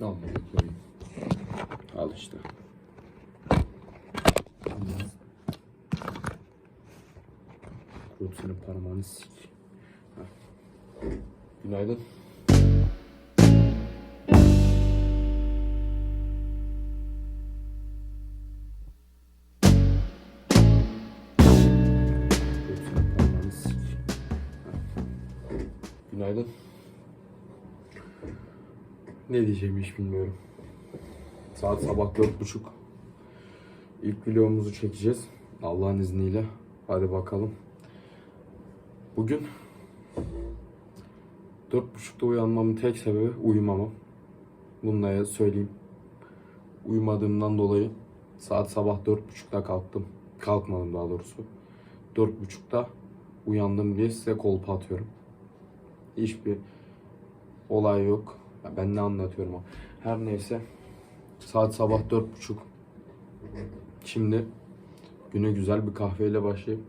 Al bunu koyayım. Al işte. Kurut senin parmağını sik. Heh. Günaydın. Günaydın. Ne diyeceğimi hiç bilmiyorum. Saat sabah dört buçuk. İlk vlogumuzu çekeceğiz. Allah'ın izniyle. Hadi bakalım. Bugün dört buçukta uyanmamın tek sebebi uyumamam. Bunu da söyleyeyim. Uyumadığımdan dolayı saat sabah dört buçukta kalktım. Kalkmadım daha doğrusu. Dört buçukta uyandım diye size kolpa atıyorum. Hiçbir olay yok. Ben ne anlatıyorum o. Her neyse. Saat sabah dört buçuk. Şimdi güne güzel bir kahveyle başlayıp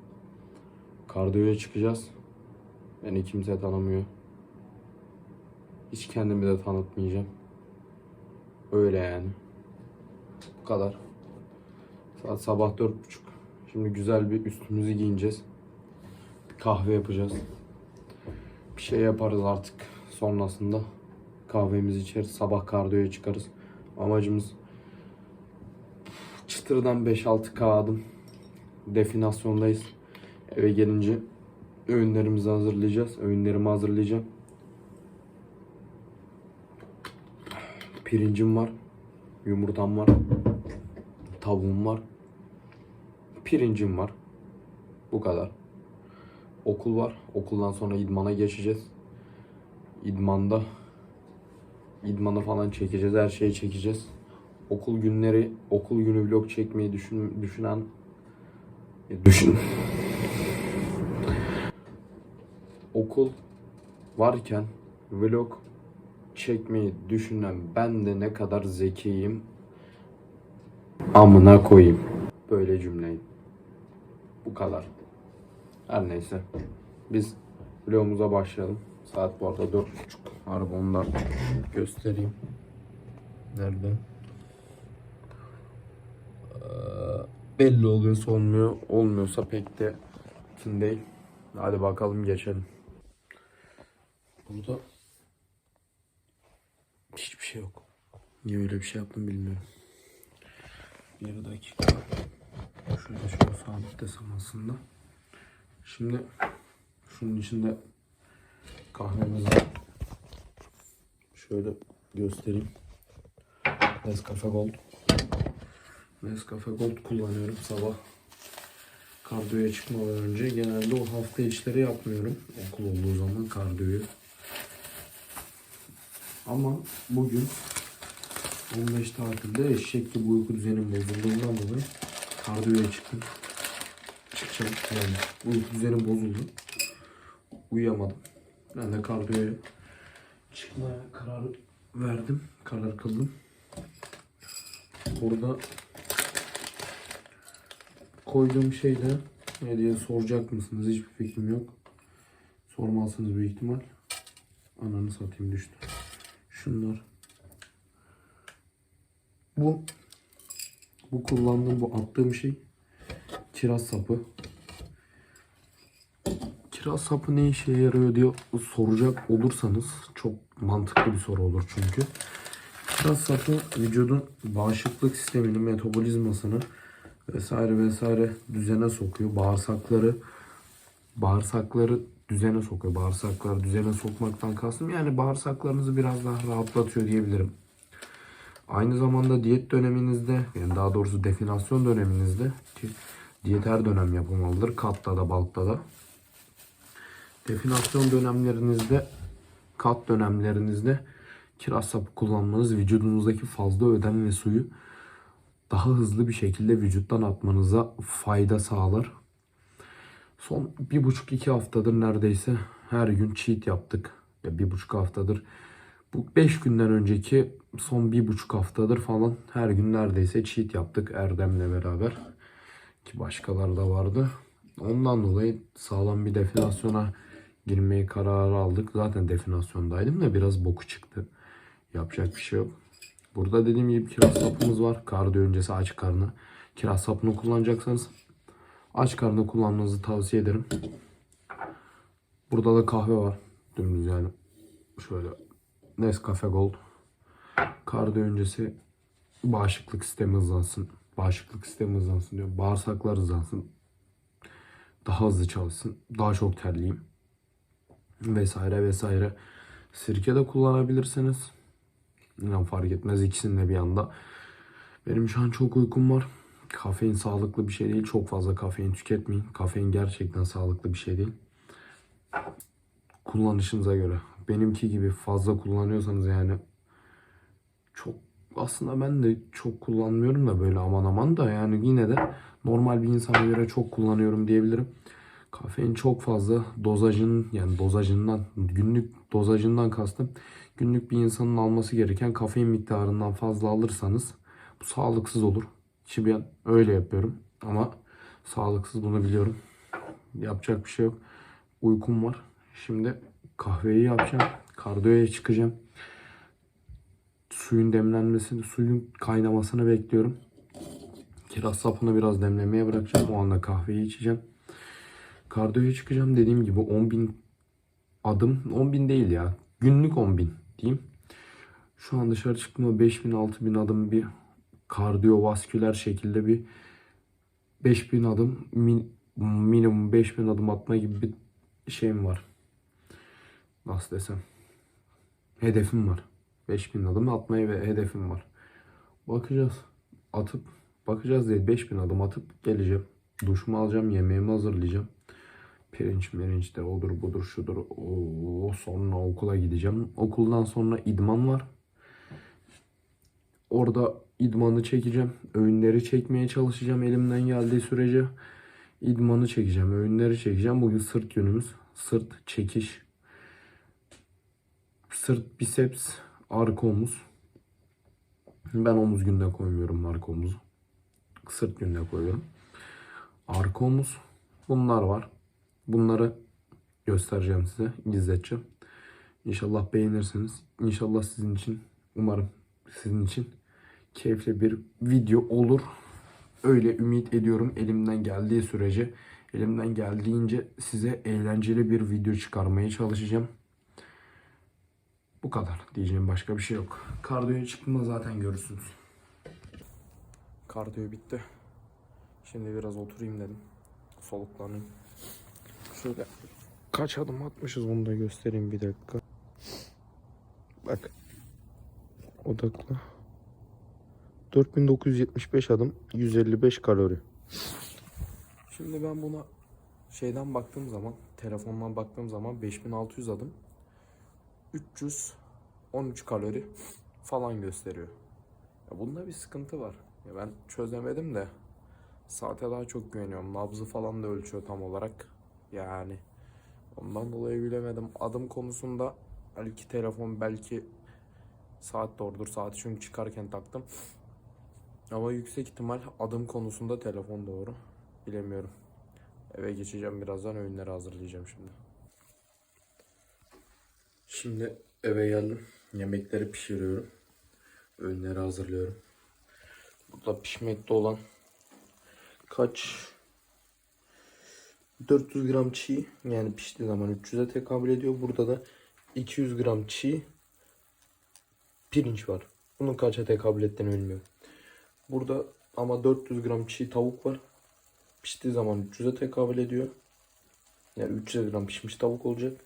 kardiyoya çıkacağız. Beni kimse tanımıyor. Hiç kendimi de tanıtmayacağım. Öyle yani. Bu kadar. Saat sabah dört buçuk. Şimdi güzel bir üstümüzü giyineceğiz. Bir kahve yapacağız. Bir şey yaparız artık sonrasında. Kahvemizi içeriz. Sabah kardiyoya çıkarız. Amacımız çıtırdan 5-6 K adım. Definasyondayız. Eve gelince öğünlerimizi hazırlayacağız. Öğünlerimi hazırlayacağım. Pirincim var. Yumurtam var. Tavuğum var. Pirincim var. Bu kadar. Okul var. Okuldan sonra idmana geçeceğiz. İdmanda idmanı falan çekeceğiz. Her şeyi çekeceğiz. Okul günleri, okul günü vlog çekmeyi düşün, düşünen e, düşün. Okul varken vlog çekmeyi düşünen ben de ne kadar zekiyim amına koyayım. Böyle cümleyi. Bu kadar. Her neyse. Biz vlogumuza başlayalım. Saat bu arada dört buçuk. Harbi onu da göstereyim. Nerede? Ee, belli oluyorsa olmuyor. Olmuyorsa pek de için değil. Hadi bakalım geçelim. Burada hiçbir şey yok. Niye öyle bir şey yaptım bilmiyorum. Bir dakika. Şöyle şöyle sabitlesem aslında. Şimdi şunun içinde kahvemiz. Şöyle göstereyim. Nescafe Gold. Nescafe Gold kullanıyorum sabah. Kardiyoya çıkmadan önce genelde o hafta işleri yapmıyorum. Okul olduğu zaman kardiyoyu. Ama bugün 15 tatilde eşek gibi uyku düzenim bozulduğundan dolayı kardiyoya çıktım. Çıkacağım yani uyku düzenim bozuldu. Uyuyamadım. Ben de kardiyoya çıkmaya karar verdim. Karar kıldım. Burada koyduğum şeyde ne diye soracak mısınız? Hiçbir fikrim yok. Sormazsınız büyük ihtimal. Ananı satayım düştü. Şunlar. Bu bu kullandığım bu attığım şey kiraz sapı. Kiraz sapı ne işe yarıyor diye soracak olursanız çok mantıklı bir soru olur çünkü. Kiraz sapı vücudun bağışıklık sistemini, metabolizmasını vesaire vesaire düzene sokuyor. Bağırsakları bağırsakları düzene sokuyor. Bağırsakları düzene sokmaktan kastım yani bağırsaklarınızı biraz daha rahatlatıyor diyebilirim. Aynı zamanda diyet döneminizde yani daha doğrusu definasyon döneminizde ki diyet her dönem yapılmalıdır. Katta da balkta da. Definasyon dönemlerinizde kat dönemlerinizde kiraz sapı kullanmanız vücudunuzdaki fazla ödem ve suyu daha hızlı bir şekilde vücuttan atmanıza fayda sağlar. Son bir buçuk iki haftadır neredeyse her gün cheat yaptık. Ya bir buçuk haftadır. Bu beş günden önceki son bir buçuk haftadır falan her gün neredeyse cheat yaptık Erdem'le beraber. Ki başkaları da vardı. Ondan dolayı sağlam bir definasyona girmeyi kararı aldık. Zaten definasyondaydım da biraz boku çıktı. Yapacak bir şey yok. Burada dediğim gibi kiraz sapımız var. Kardiyo öncesi aç karnı. Kiraz sapını kullanacaksanız aç karnı kullanmanızı tavsiye ederim. Burada da kahve var. Dümdüz yani. Şöyle Nescafe Gold. Kardiyo öncesi bağışıklık sistemi hızlansın. Bağışıklık sistemi hızlansın diyor. Bağırsaklar hızlansın. Daha hızlı çalışsın. Daha çok terleyeyim. Vesaire vesaire. Sirke de kullanabilirsiniz. İnan fark etmez ikisinin de bir anda. Benim şu an çok uykum var. Kafein sağlıklı bir şey değil. Çok fazla kafein tüketmeyin. Kafein gerçekten sağlıklı bir şey değil. Kullanışınıza göre. Benimki gibi fazla kullanıyorsanız yani çok aslında ben de çok kullanmıyorum da böyle aman aman da yani yine de normal bir insana göre çok kullanıyorum diyebilirim. Kafein çok fazla dozajın yani dozajından günlük dozajından kastım günlük bir insanın alması gereken kafein miktarından fazla alırsanız bu sağlıksız olur. Ki ben öyle yapıyorum ama sağlıksız bunu biliyorum. Yapacak bir şey yok. Uykum var. Şimdi kahveyi yapacağım. Kardiyoya çıkacağım. Suyun demlenmesini, suyun kaynamasını bekliyorum. Kiraz sapını biraz demlemeye bırakacağım. O anda kahveyi içeceğim. Kardiyoya çıkacağım dediğim gibi 10.000 adım 10.000 değil ya günlük 10.000 diyeyim. Şu an dışarı çıktığımda 5000 6000 adım bir kardiyovasküler şekilde bir 5000 adım min- minimum 5000 adım atma gibi bir şeyim var. Nasıl desem? Hedefim var. 5000 adım atmaya ve hedefim var. Bakacağız. Atıp bakacağız diye 5000 adım atıp geleceğim. Duşumu alacağım, yemeğimi hazırlayacağım. Pirinç mirinç de odur budur şudur. Oo, sonra okula gideceğim. Okuldan sonra idman var. Orada idmanı çekeceğim. Öğünleri çekmeye çalışacağım elimden geldiği sürece. İdmanı çekeceğim. Öğünleri çekeceğim. Bugün sırt günümüz. Sırt çekiş. Sırt biceps. Arka omuz. Ben omuz gününe koymuyorum arka omuzu. Sırt gününe koyuyorum. Arka omuz. Bunlar var. Bunları göstereceğim size. izleteceğim. İnşallah beğenirsiniz. İnşallah sizin için umarım sizin için keyifli bir video olur. Öyle ümit ediyorum elimden geldiği sürece. Elimden geldiğince size eğlenceli bir video çıkarmaya çalışacağım. Bu kadar diyeceğim başka bir şey yok. Kardiyoya çıktığımda zaten görürsünüz. Kardiyo bitti. Şimdi biraz oturayım dedim. Soluklanayım. Şöyle kaç adım atmışız onu da göstereyim bir dakika. Bak. Odakla. 4975 adım 155 kalori. Şimdi ben buna şeyden baktığım zaman telefondan baktığım zaman 5600 adım 313 kalori falan gösteriyor. Ya bunda bir sıkıntı var. Ya ben çözemedim de saate daha çok güveniyorum. Nabzı falan da ölçüyor tam olarak. Yani ondan dolayı bilemedim. Adım konusunda belki telefon belki saat doğrudur. Saati çünkü çıkarken taktım. Ama yüksek ihtimal adım konusunda telefon doğru. Bilemiyorum. Eve geçeceğim birazdan öğünleri hazırlayacağım şimdi. Şimdi eve geldim. Yemekleri pişiriyorum. Öğünleri hazırlıyorum. Burada pişmekte olan kaç 400 gram çiğ yani piştiği zaman 300'e tekabül ediyor. Burada da 200 gram çiğ pirinç var. Bunun kaça tekabül ettiğini bilmiyorum. Burada ama 400 gram çiğ tavuk var. Piştiği zaman 300'e tekabül ediyor. Yani 300 gram pişmiş tavuk olacak.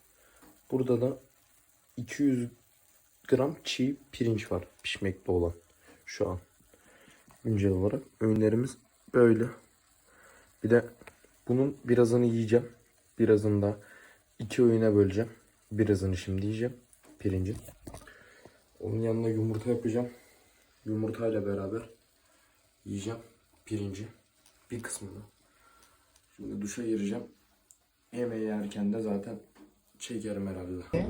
Burada da 200 gram çiğ pirinç var pişmekte olan şu an. Güncel olarak öğünlerimiz böyle. Bir de bunun birazını yiyeceğim. Birazını da iki öğüne böleceğim. Birazını şimdi yiyeceğim. Pirincin. Onun yanına yumurta yapacağım. Yumurtayla beraber yiyeceğim pirinci. Bir kısmını. Şimdi duşa gireceğim. Yemeği yerken de zaten çekerim herhalde.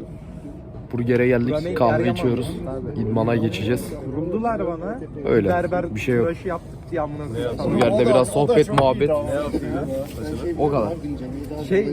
Burger'e geldik. Kahve içiyoruz. İdmana geçeceğiz. Vuruldular bana. Öyle. Berber Bir şey yok. tıraşı yaptık diye amına koyayım. Burger'de biraz sohbet, muhabbet. O kadar. Şey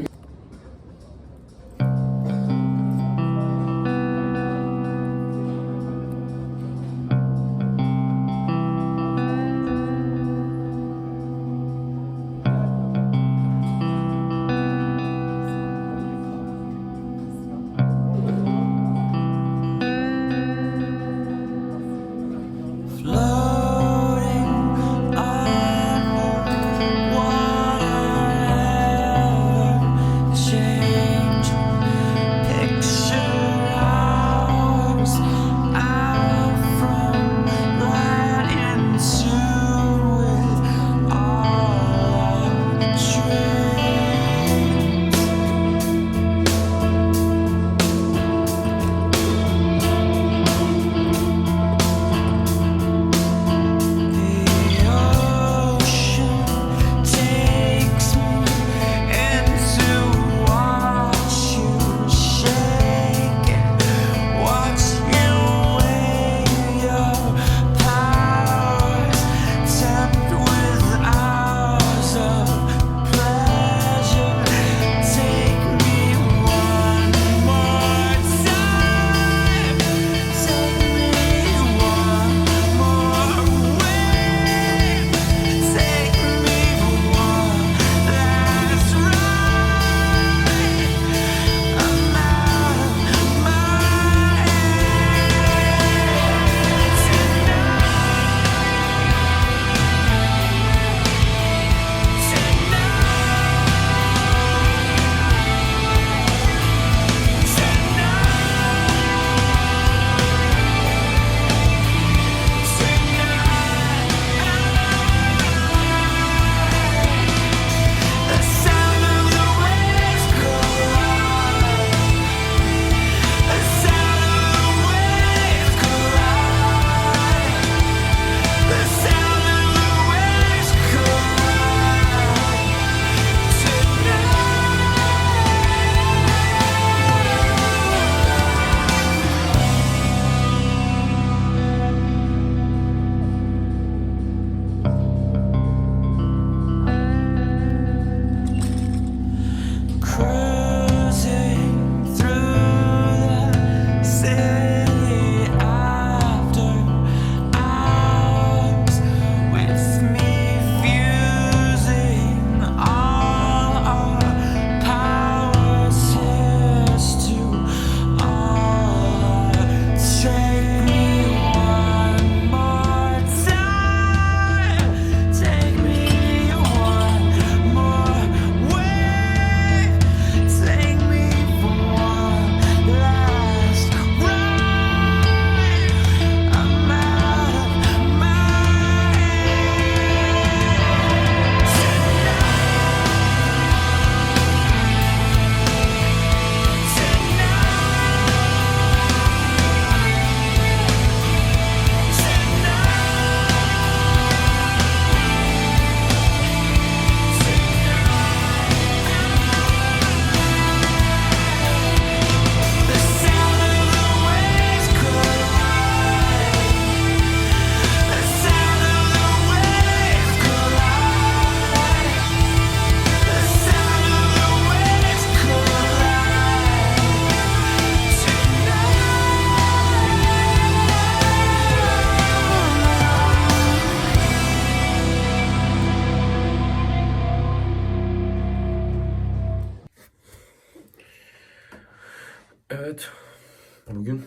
Bugün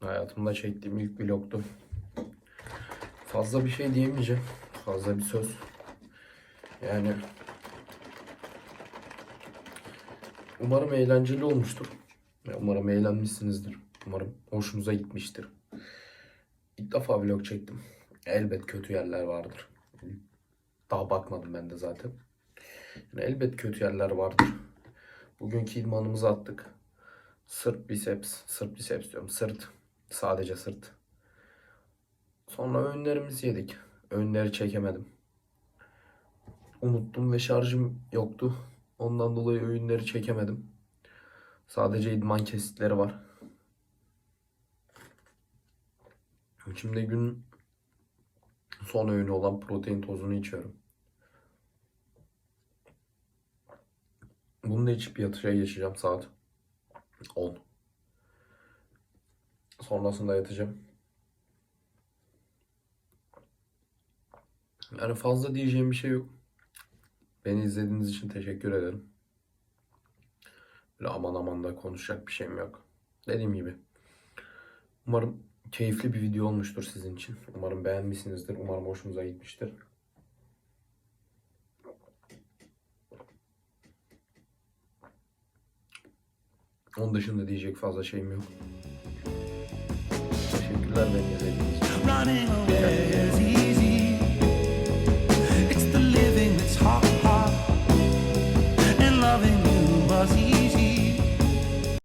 hayatımda çektiğim ilk vlogtu. Fazla bir şey diyemeyeceğim. Fazla bir söz. Yani umarım eğlenceli olmuştur. Umarım eğlenmişsinizdir. Umarım hoşunuza gitmiştir. İlk defa vlog çektim. Elbet kötü yerler vardır. Daha bakmadım ben de zaten. Yani elbet kötü yerler vardır. Bugünkü idmanımızı attık. Sırt biceps, sırt biceps diyorum. Sırt. Sadece sırt. Sonra öğünlerimizi yedik. Öğünleri çekemedim. Unuttum ve şarjım yoktu. Ondan dolayı öğünleri çekemedim. Sadece idman kesitleri var. Şimdi gün son öğünü olan protein tozunu içiyorum. Bunu da içip yatışa geçeceğim saat 10. Sonrasında yatacağım. Yani fazla diyeceğim bir şey yok. Beni izlediğiniz için teşekkür ederim. Böyle aman aman da konuşacak bir şeyim yok. Dediğim gibi. Umarım keyifli bir video olmuştur sizin için. Umarım beğenmişsinizdir. Umarım hoşunuza gitmiştir. Onun dışında diyecek fazla şeyim yok. Teşekkürler beni izlediğiniz için.